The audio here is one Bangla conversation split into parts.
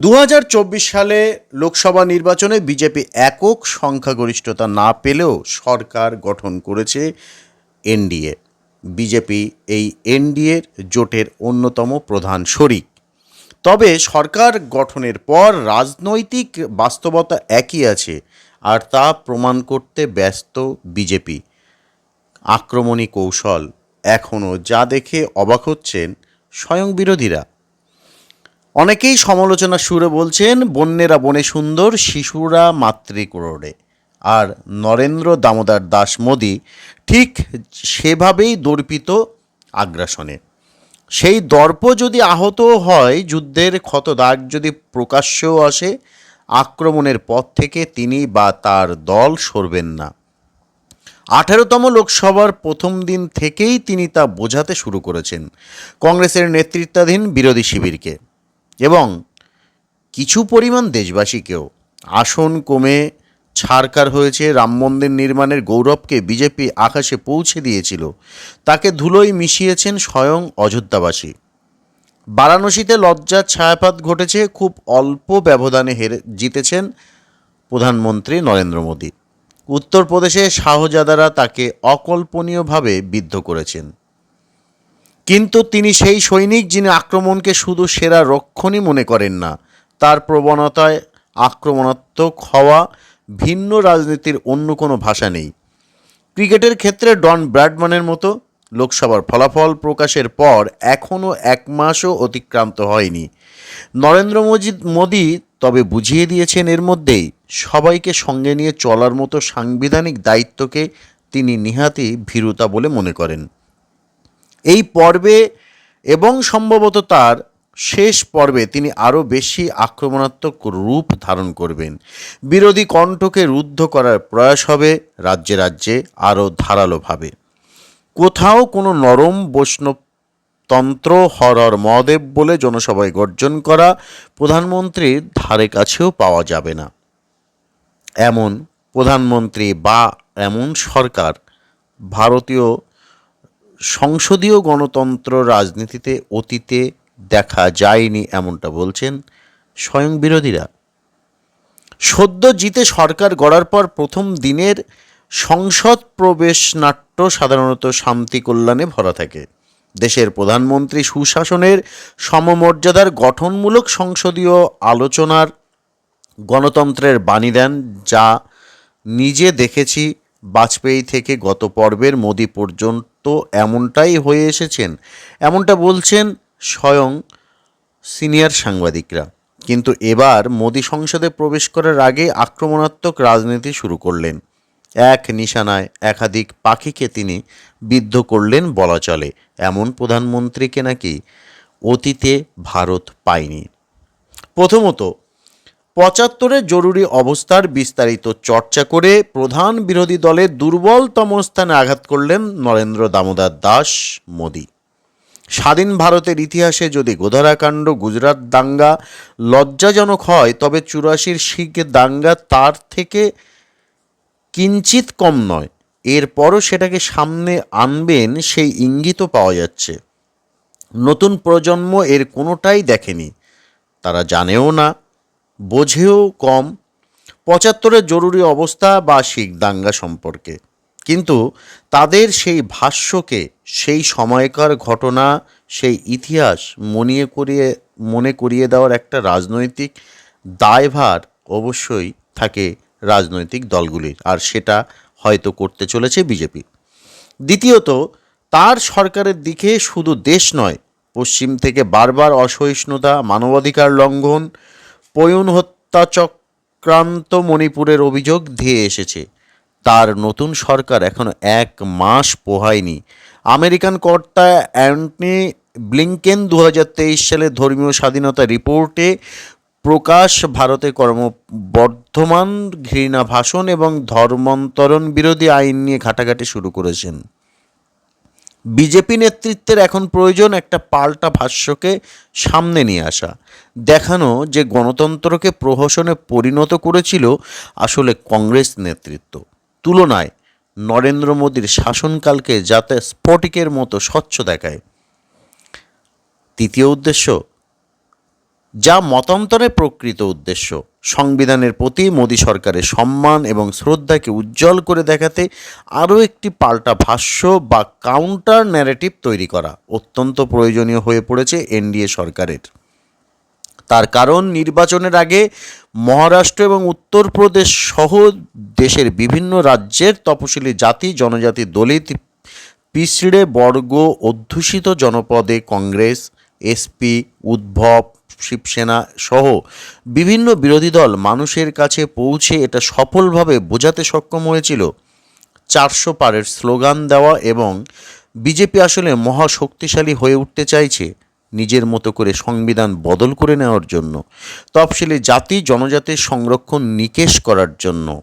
দু হাজার চব্বিশ সালে লোকসভা নির্বাচনে বিজেপি একক সংখ্যাগরিষ্ঠতা না পেলেও সরকার গঠন করেছে এনডিএ। বিজেপি এই এনডিএর জোটের অন্যতম প্রধান শরিক। তবে সরকার গঠনের পর রাজনৈতিক বাস্তবতা একই আছে, আর তা প্রমাণ করতে ব্যস্ত বিজেপি। আক্রমণী কৌশল এখনও যা দেখে অবাক হচ্ছেন স্বয়ং বিরোধীরা। অনেকেই সমালোচনা সুরে বলছেন, বন্যেরা বনে সুন্দর, শিশুরা মাতৃকোড়ে আর নরেন্দ্র দামোদর দাস মোদী ঠিক সেভাবেই দর্পিত আগ্রাসনে। সেই দর্প যদি আহত হয়, যুদ্ধের ক্ষতদাগ যদি প্রকাশ্যেও আসে, আক্রমণের পথ থেকে তিনি বা তার দল সরবেন না। আঠেরোতম লোকসভার প্রথম দিন থেকেই তিনি তা বোঝাতে শুরু করেছেন। কংগ্রেসের নেতৃত্বাধীন বিরোধী শিবিরকে। এবং কিছু পরিমাণ দেশবাসীকেও আসন কমে ছাড়কার হয়েছে, রাম মন্দির নির্মাণের গৌরবকে বিজেপি আকাশে পৌঁছে দিয়েছিল, তাকে ধুলোয় মিশিয়েছেন স্বয়ং অযোধ্যাবাসী। বারাণসীতে লজ্জার ছায়াপাত ঘটেছে, খুব অল্প ব্যবধানে হেরে জিতেছেন প্রধানমন্ত্রী নরেন্দ্র মোদী। উত্তরপ্রদেশে শাহজাদারা তাকে অকল্পনীয়ভাবে বিদ্ধ করেছেন। কিন্তু তিনি সেই সৈনিক যিনি আক্রমণকে শুধু সেরা রক্ষণই মনে করেন না, তার প্রবণতায় আক্রমণাত্মক হওয়া ভিন্ন রাজনীতির অন্য কোনো ভাষা নেই। ক্রিকেটের ক্ষেত্রে ডন ব্র্যাডম্যানের মতো লোকসভার ফলাফল প্রকাশের পর এখনও এক মাসও অতিক্রান্ত হয়নি। নরেন্দ্র মোদী মোদী তবে বুঝিয়ে দিয়েছেন এর মধ্যেই, সবাইকে সঙ্গে নিয়ে চলার মতো সাংবিধানিক দায়িত্বকে তিনি নিহাতি ভীরুতা বলে মনে করেন। এই পর্বে এবং সম্ভবত তার শেষ পর্বে তিনি আরও বেশি আক্রমণাত্মক রূপ ধারণ করবেন। বিরোধী কণ্ঠকে রুদ্ধ করার প্রয়াস হবে রাজ্যে রাজ্যে আরও ধারালোভাবে। কোথাও কোনো নরম বৈষ্ণব বৈষ্ণবতন্ত্র হরর মহাদেব বলে জনসভায় গর্জন করা প্রধানমন্ত্রীর ধারে কাছেও পাওয়া যাবে না। এমন প্রধানমন্ত্রী বা এমন সরকার ভারতীয় সংসদীয় গণতন্ত্র রাজনীতিতে অতীতে দেখা যায়নি এমনটা বলছেন স্বয়ং বিরোধীরা। সদ্য জিতে সরকার গড়ার পর প্রথম দিনের সংসদ প্রবেশ নাট্য সাধারণত শান্তি কল্যাণে ভরা থাকে। দেশের প্রধানমন্ত্রী সুশাসনের সমমর্যাদার গঠনমূলক সংসদীয় আলোচনার গণতন্ত্রের বাণী দেন, যা নিজে দেখেছি, বাজপেয়ী থেকে গত পর্বের মোদি পর্যন্ত এমনটাই হয়ে এসেছেন। এমনটা বলছেন স্বয়ং সিনিয়র সাংবাদিকরা। কিন্তু এবার মোদি সংসদে প্রবেশ করার আগে আক্রমণাত্মক রাজনীতি শুরু করলেন। এক নিশানায় একাধিক পাখিকে তিনি বিদ্ধ করলেন বলা চলে। এমন প্রধানমন্ত্রীকে নাকি অতীতে ভারত পায়নি। প্রথমত পঁচাত্তরের জরুরি অবস্থার বিস্তারিত চর্চা করে প্রধান বিরোধী দলের দুর্বলতম স্থানে আঘাত করলেন নরেন্দ্র দামোদর দাস মোদী। স্বাধীন ভারতের ইতিহাসে যদি গোধারাকাণ্ড, গুজরাট দাঙ্গা লজ্জাজনক হয়, তবে চুরাশির শিখ দাঙ্গা তার থেকে কিঞ্চিত কম নয়। এরপরও সেটাকে সামনে আনবেন সেই ইঙ্গিতও পাওয়া যাচ্ছে। নতুন প্রজন্ম এর কোনোটাই দেখেনি। তারা জানেও না বোঝেও কম, পঁচাত্তরের জরুরি অবস্থা বা শিখ দাঙ্গা সম্পর্কে। কিন্তু তাদের সেই ভাষ্যকে, সেই সময়কার ঘটনা, সেই ইতিহাস মনিয়ে করিয়ে, মনে করিয়ে দেওয়ার একটা রাজনৈতিক দায়ভার অবশ্যই থাকে রাজনৈতিক দলগুলির, আর সেটা হয়তো করতে চলেছে বিজেপি। দ্বিতীয়ত, তার সরকারের দিকে শুধু দেশ নয়, পশ্চিম থেকে বারবার অসহিষ্ণুতা, মানবাধিকার লঙ্ঘন পয়ুন হত্যা চক্রান্ত মণিপুরের অভিযোগ ধেয়ে এসেছে। তার নতুন সরকার এখনও এক মাস পোহায়নি। আমেরিকান কর্তা অ্যান্টনি ব্লিংকেন দু হাজার তেইশ সালে ধর্মীয় স্বাধীনতা রিপোর্টে প্রকাশ ভারতে কর্মবর্ধমান ঘৃণা ভাষণ এবং ধর্মান্তরণ বিরোধী আইন নিয়ে ঘাটাঘাটি শুরু করেছেন। বিজেপি নেতৃত্বের এখন প্রয়োজন একটা পাল্টা ভাষ্যকে সামনে নিয়ে আসা। দেখানো যে গণতন্ত্রকে প্রহসনে পরিণত করেছিল আসলে কংগ্রেস নেতৃত্ব। তুলনায় নরেন্দ্র মোদীর শাসনকালকে যাতে স্ফটিকের মতো স্বচ্ছ দেখায়। তৃতীয় উদ্দেশ্য যা মতান্তরে প্রকৃত উদ্দেশ্য। সংবিধানের প্রতি মোদী সরকারের সম্মান এবং শ্রদ্ধাকে উজ্জ্বল করে দেখাতে আরও একটি পাল্টা ভাষ্য বা কাউন্টার ন্যারেটিভ তৈরি করা অত্যন্ত প্রয়োজনীয় হয়ে পড়েছে এনডিএ সরকারের। তার কারণ, নির্বাচনের আগে মহারাষ্ট্র এবং উত্তরপ্রদেশ সহ দেশের বিভিন্ন রাজ্যের তপশিলি জাতি, জনজাতি, দলিত পিছড়ে বর্গ, অধ্যুষিত জনপদে কংগ্রেস, এসপি, উদ্ভব শিবসেনা সহ বিভিন্ন বিরোধী দল মানুষের কাছে পৌঁছে এটা সফলভাবে বোঝাতে সক্ষম হয়েছিল। চারশো পারের স্লোগান দেওয়া এবং বিজেপি আসলে মহা শক্তিশালী হয়ে উঠতে চাইছে নিজের মতো করে সংবিধান বদল করে নেওয়ার জন্য, তফসিলি জাতি জনজাতির সংরক্ষণ নিকেশ করার জন্য।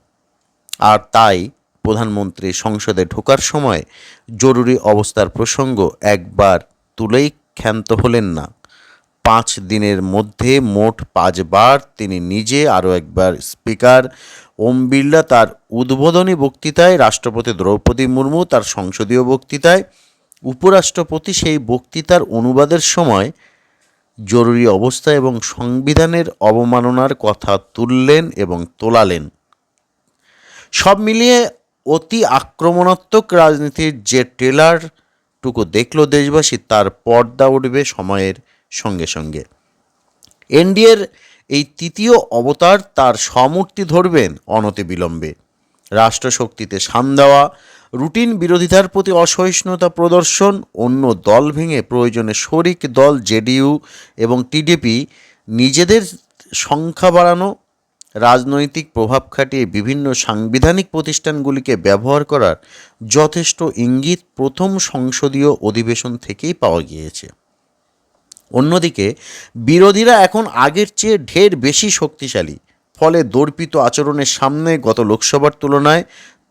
আর তাই প্রধানমন্ত্রী সংসদে ঢোকার সময় জরুরি অবস্থার প্রসঙ্গ একবার তুলেই ক্ষান্ত হলেন না। পাঁচ দিনের মধ্যে মোট পাঁচবার তিনি নিজে আরও একবার স্পিকার। ওম বিড়লা তার উদ্বোধনী বক্তৃতায় রাষ্ট্রপতি দ্রৌপদী মুর্মু, তার সংসদীয় বক্তৃতায় উপরাষ্ট্রপতি সেই বক্তৃতার অনুবাদের সময় জরুরি অবস্থা এবং সংবিধানের অবমাননার কথা তুললেন এবং তোলালেন। সব মিলিয়ে অতি আক্রমণাত্মক রাজনীতির যে ট্রেলারটুকু দেখল দেশবাসী, তার পর্দা উঠবে সময়ের সঙ্গে সঙ্গে। এনডিএর এই তৃতীয় অবতার তার সমূর্তি ধরবেন অনতিবিলম্বে রাষ্ট্রশক্তিতে সান দেওয়া, রুটিন বিরোধিতার প্রতি অসহিষ্ণুতা প্রদর্শন, অন্য দল ভেঙে প্রয়োজনে শরিক দল জেডিইউ এবং টিডিপি নিজেদের সংখ্যা বাড়ানো, রাজনৈতিক প্রভাব খাটিয়ে বিভিন্ন সাংবিধানিক প্রতিষ্ঠানগুলিকে ব্যবহার করার যথেষ্ট ইঙ্গিত প্রথম সংসদীয় অধিবেশন থেকেই পাওয়া গিয়েছে। অন্যদিকে, বিরোধীরা এখন আগের চেয়ে ঢের বেশি শক্তিশালী। ফলে দর্পিত আচরণের সামনে গত লোকসভার তুলনায়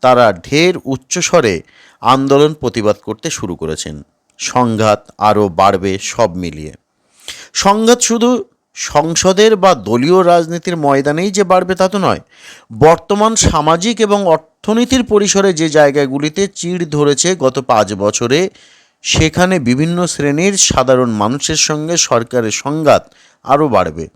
তারা ঢের উচ্চস্বরে আন্দোলন প্রতিবাদ করতে শুরু করেছেন। সংঘাত আরও বাড়বে সব মিলিয়ে। সংঘাত শুধু সংসদের বা দলীয় রাজনীতির ময়দানেই যে বাড়বে তা তো নয়, বর্তমান সামাজিক এবং অর্থনীতির পরিসরে যে জায়গাগুলিতে চিড় ধরেছে গত পাঁচ বছরে সেখানে বিভিন্ন শ্রেণির সাধারণ মানুষের সঙ্গে সরকারের সংঘাত আরও বাড়বে।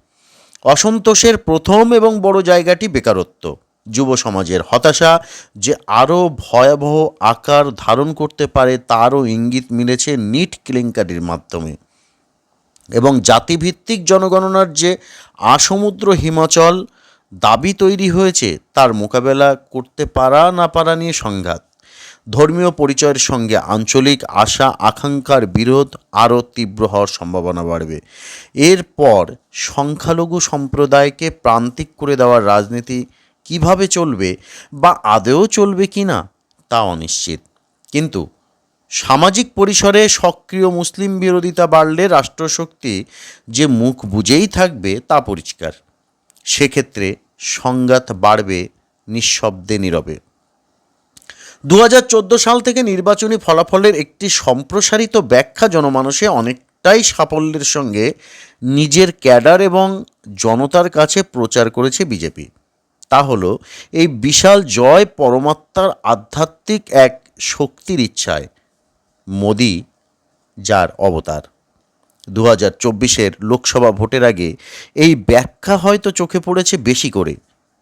অসন্তোষের প্রথম এবং বড় জায়গাটি বেকারত্ব। যুব সমাজের হতাশা যে আরও ভয়াবহ আকার ধারণ করতে পারে তারও ইঙ্গিত মিলেছে নিট কেলেঙ্কারির মাধ্যমে। এবং জাতিভিত্তিক জনগণনার যে আসমুদ্র হিমাচল দাবি তৈরি হয়েছে, তার মোকাবেলা করতে পারা না পারা নিয়ে সংঘাত। ধর্মীয় পরিচয়ের সঙ্গে আঞ্চলিক আশা, আকাঙ্ক্ষার বিরোধ আরও তীব্র হওয়ার সম্ভাবনা বাড়বে। এরপর সংখ্যালঘু সম্প্রদায়কে প্রান্তিক করে দেওয়ার রাজনীতি কীভাবে চলবে বা আদেও চলবে কি না, তা অনিশ্চিত। কিন্তু সামাজিক পরিসরে সক্রিয় মুসলিম বিরোধিতা বাড়লে রাষ্ট্রশক্তি যে মুখ বুঝেই থাকবে তা পরিষ্কার। সেক্ষেত্রে সংঘাত বাড়বে নিঃশব্দে নীরবে। দু হাজার চোদ্দ সাল থেকে নির্বাচনী ফলাফলের একটি সম্প্রসারিত ব্যাখ্যা জনমানসে অনেকটাই সাফল্যের সঙ্গে নিজের ক্যাডার এবং জনতার কাছে প্রচার করেছে বিজেপি। তা হলো, এই বিশাল জয় পরমাত্মার আধ্যাত্মিক এক শক্তির ইচ্ছায় মোদি যার অবতার। দু হাজার চব্বিশের লোকসভা ভোটের আগে এই ব্যাখ্যা হয়তো চোখে পড়েছে বেশি করে।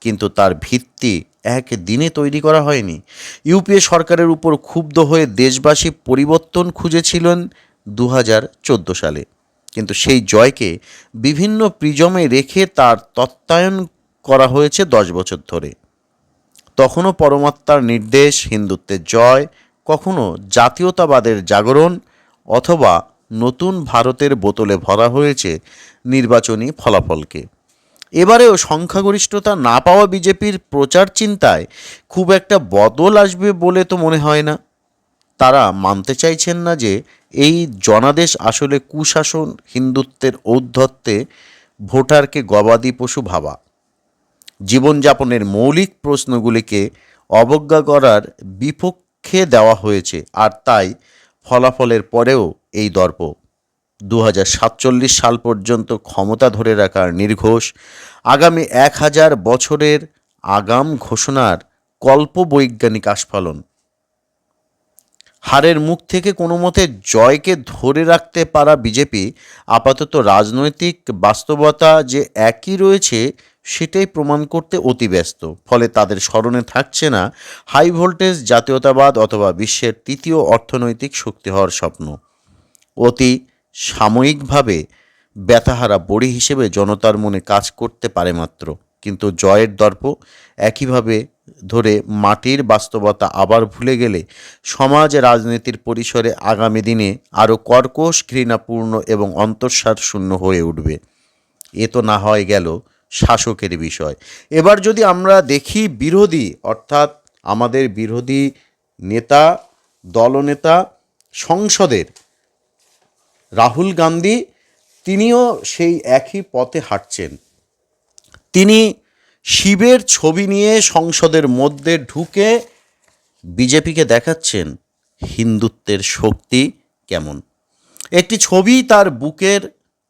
কিন্তু তার ভিত্তি এক দিনে তৈরি করা হয়নি। ইউপিএ সরকারের উপর ক্ষুব্ধ হয়ে দেশবাসী পরিবর্তন খুঁজেছিলেন দু হাজার চোদ্দ সালে। কিন্তু সেই জয়কে বিভিন্ন প্রিজমে রেখে তার তত্ত্বায়ন করা হয়েছে দশ বছর ধরে। তখনও পরমাত্মার নির্দেশ, হিন্দুত্বের জয়, কখনো জাতীয়তাবাদের জাগরণ অথবা নতুন ভারতের বোতলে ভরা হয়েছে নির্বাচনী ফলাফলকে। এবারেও সংখ্যাগরিষ্ঠতা না পাওয়া বিজেপির প্রচার চিন্তায় খুব একটা বদল আসবে বলে তো মনে হয় না। তারা মানতে চাইছেন না যে এই জনাদেশ আসলে কুশাসন, হিন্দুত্বের ঔদ্ধত্যে ভোটারকে গবাদি পশু ভাবা। জীবনযাপনের মৌলিক প্রশ্নগুলিকে অবজ্ঞা করার বিপক্ষে দেওয়া হয়েছে, আর তাই ফলাফলের পরেও এই দর্প দু সাল পর্যন্ত ক্ষমতা ধরে রাখার নির্ঘোষ আগামী এক হাজার বছরের আগাম ঘোষণার কল্প বৈজ্ঞানিক আস্ফালন। হারের মুখ থেকে কোনো মতে জয়কে ধরে রাখতে পারা বিজেপি আপাতত রাজনৈতিক বাস্তবতা যে একই রয়েছে সেটাই প্রমাণ করতে অতি ব্যস্ত। ফলে তাদের স্মরণে থাকছে না হাই ভোল্টেজ, জাতীয়তাবাদ অথবা বিশ্বের তৃতীয় অর্থনৈতিক শক্তি হওয়ার স্বপ্ন। অতি সাময়িকভাবে ব্যথাহারা বড়ি হিসেবে জনতার মনে কাজ করতে পারে মাত্র। কিন্তু জয়ের দর্প একইভাবে ধরে মাটির বাস্তবতা আবার ভুলে গেলে সমাজ, রাজনীতির পরিসরে আগামী দিনে আরও কর্কশ, ঘৃণাপূর্ণ এবং অন্তঃসার শূন্য হয়ে উঠবে। এ তো না হয় গেল শাসকের বিষয়। এবার যদি আমরা দেখি বিরোধী, অর্থাৎ আমাদের বিরোধী নেতা, দলনেতা, সংসদের রাহুল গান্ধী, তিনিও সেই একই পথে হাঁটছেন। তিনি শিবের ছবি নিয়ে সংসদের মধ্যে ঢুকে বিজেপিকে দেখাচ্ছেন, হিন্দুত্বের শক্তি কেমন? একটি ছবি তার বুকের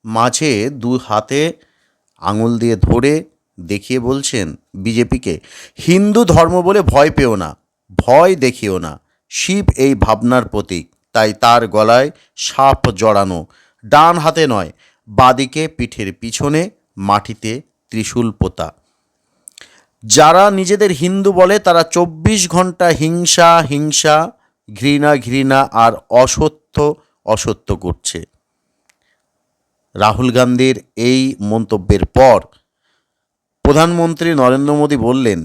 মাঝে দু হাতে আঙুল দিয়ে ধরে দেখিয়ে বলছেন বিজেপিকে, হিন্দু ধর্ম বলে ভয় পেও না, ভয় দেখিও না, শিব এই ভাবনার প্রতীক। তাই তার গলায় সাপ জড়ানো। ডান হাতে নয়, বাদিকে পিঠের পিছনে, মাটিতে ত্রিশূল পোতা। যারা নিজেদের হিন্দু বলে, তারা চব্বিশ ঘণ্টা হিংসা হিংসা, ঘৃণা ঘৃণা আর অসত্য অসত্য করছে। রাহুল গান্ধীর এই মন্তব্যের পর প্রধানমন্ত্রী নরেন্দ্র মোদী বললেন,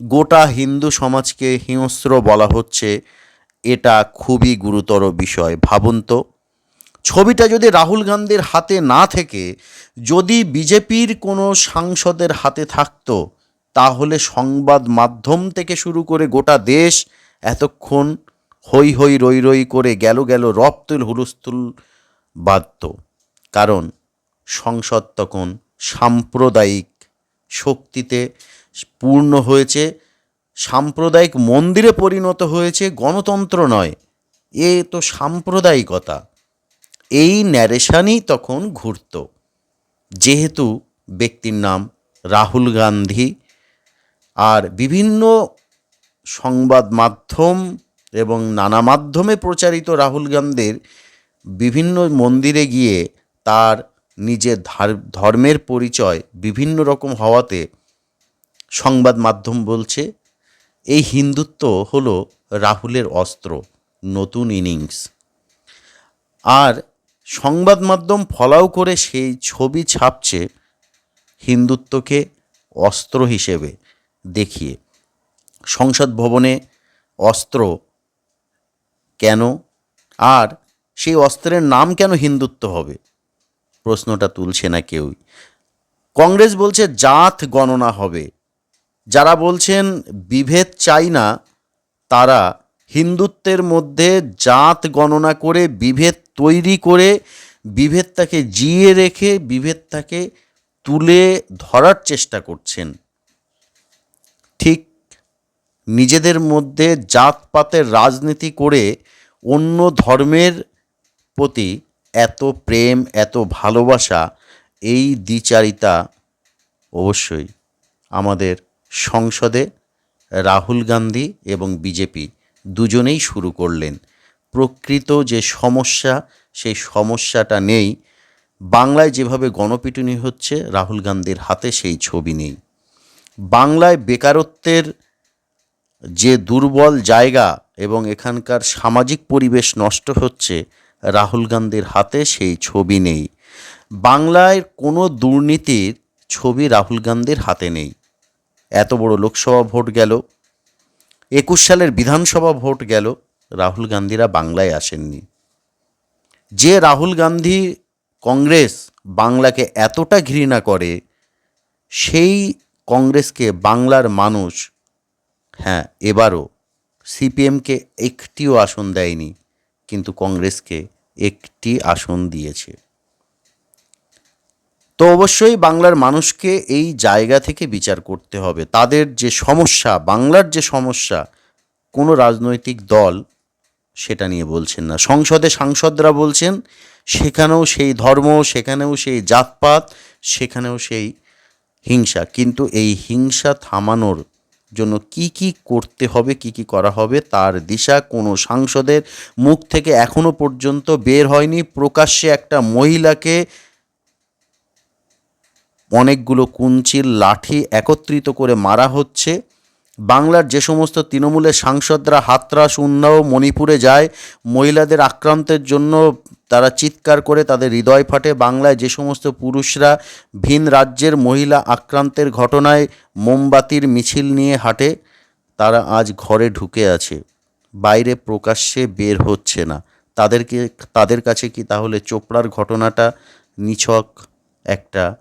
গোটা হিন্দু সমাজকে হিংস্র বলা হচ্ছে এটা খুবই গুরুতর বিষয়, ভাবুন তো। ছবিটা যদি রাহুল গান্ধীর হাতে না থেকে যদি বিজেপির কোনো সাংসদের হাতে থাকতো, তাহলে সংবাদ মাধ্যম থেকে শুরু করে গোটা দেশ এতক্ষণ হই হই রই রই করে গেল গেল রপ্তুল হুলস্থুল বাধ্য কারণ সংসদ তখন সাম্প্রদায়িক শক্তিতে পূর্ণ হয়েছে সাম্প্রদায়িক মন্দিরে পরিণত হয়েছে গণতন্ত্র নয়, এ তো সাম্প্রদায়িকতা। এই ন্যারেশানই তখন ঘুরত। যেহেতু ব্যক্তির নাম রাহুল গান্ধী আর বিভিন্ন সংবাদ মাধ্যম এবং নানা মাধ্যমে প্রচারিত রাহুল গান্ধীর বিভিন্ন মন্দিরে গিয়ে তার নিজের ধার- ধর্মের পরিচয় বিভিন্ন রকম হওয়াতে সংবাদ মাধ্যম বলছে এই হিন্দুত্ব হল রাহুলের অস্ত্র, নতুন ইনিংস। আর সংবাদ মাধ্যম ফলাও করে সেই ছবি ছাপছে হিন্দুত্বকে অস্ত্র হিসেবে দেখিয়ে। সংসদ ভবনে অস্ত্র কেন? আর সেই অস্ত্রের নাম কেন হিন্দুত্ব হবে? প্রশ্নটা তুলছে না কেউই। কংগ্রেস বলছে জাত গণনা হবে। যারা বলছেন বিভেদ চাই না, তারা হিন্দুত্বের মধ্যে জাত গণনা করে, বিভেদ তৈরি করে, বিভেদটাকে জিয়ে রেখে, বিভেদটাকে তুলে ধরার চেষ্টা করছেন। ঠিক নিজেদের মধ্যে জাতপাতের রাজনীতি করে অন্য ধর্মের প্রতি এত প্রেম, এত ভালোবাসা, এই দ্বিচারিতা অবশ্যই আমাদের সংসদে রাহুল গান্ধী এবং বিজেপি দুজনেই শুরু করলেন। প্রকৃত যে সমস্যা, সেই সমস্যাটা নেই। বাংলায় যেভাবে গণপিটুনি হচ্ছে, রাহুল গান্ধীর হাতে সেই ছবি নেই। বাংলায় বেকারত্বের যে দুর্বল জায়গা এবং এখানকার সামাজিক পরিবেশ নষ্ট হচ্ছে, রাহুল গান্ধীর হাতে সেই ছবি নেই। বাংলায় কোনো দুর্নীতির ছবি রাহুল গান্ধীর হাতে নেই। এত বড় লোকসভা ভোট গেল। একুশ সালের বিধানসভা ভোট গেল, রাহুল গান্ধীরা বাংলায় আসেননি। যে রাহুল গান্ধী কংগ্রেস বাংলাকে এতটা ঘৃণা করে, সেই কংগ্রেসকে বাংলার মানুষ হ্যাঁ এবারও সিপিএমকে একটিও আসন দেয়নি, কিন্তু কংগ্রেসকে একটি আসন দিয়েছে। তো অবশ্যই বাংলার মানুষকে এই জায়গা থেকে বিচার করতে হবে। তাদের যে সমস্যা, বাংলার যে সমস্যা, কোনো রাজনৈতিক দল সেটা নিয়ে বলছেন না। সংসদে সাংসদরা বলছেন, সেখানেও সেই ধর্ম, সেখানেও সেই জাতপাত, সেখানেও সেই হিংসা। কিন্তু এই হিংসা থামানোর জন্য কি কি করতে হবে, কি কি করা হবে, তার দিশা কোনো সাংসদের মুখ থেকে এখনও পর্যন্ত বের হয়নি। প্রকাশ্যে একটা মহিলাকে অনেকগুলো কুঞ্চির লাঠি একত্রিত করে মারা হচ্ছে। বাংলার যে সমস্ত তৃণমূলের সাংসদরা হাতরাস, উন্নাও, মণিপুরে যায়, মহিলাদের আক্রান্তের জন্য তারা চিৎকার করে তাদের হৃদয় ফাটে। বাংলায় যে সমস্ত পুরুষরা ভিন রাজ্যের মহিলা আক্রান্তের ঘটনায় মোমবাতির মিছিল নিয়ে হাঁটে, তারা আজ ঘরে ঢুকে আছে। বাইরে প্রকাশ্যে বের হচ্ছে না। তাদেরকে, তাদের কাছে কি তাহলে চোপড়ার ঘটনাটা নিছক একটা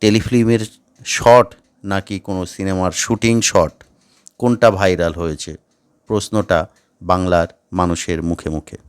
টেলিফিল্মের শট নাকি কোনো সিনেমার শুটিং শট? কোনটা ভাইরাল হয়েছে? প্রশ্নটা বাংলার মানুষের মুখে মুখে।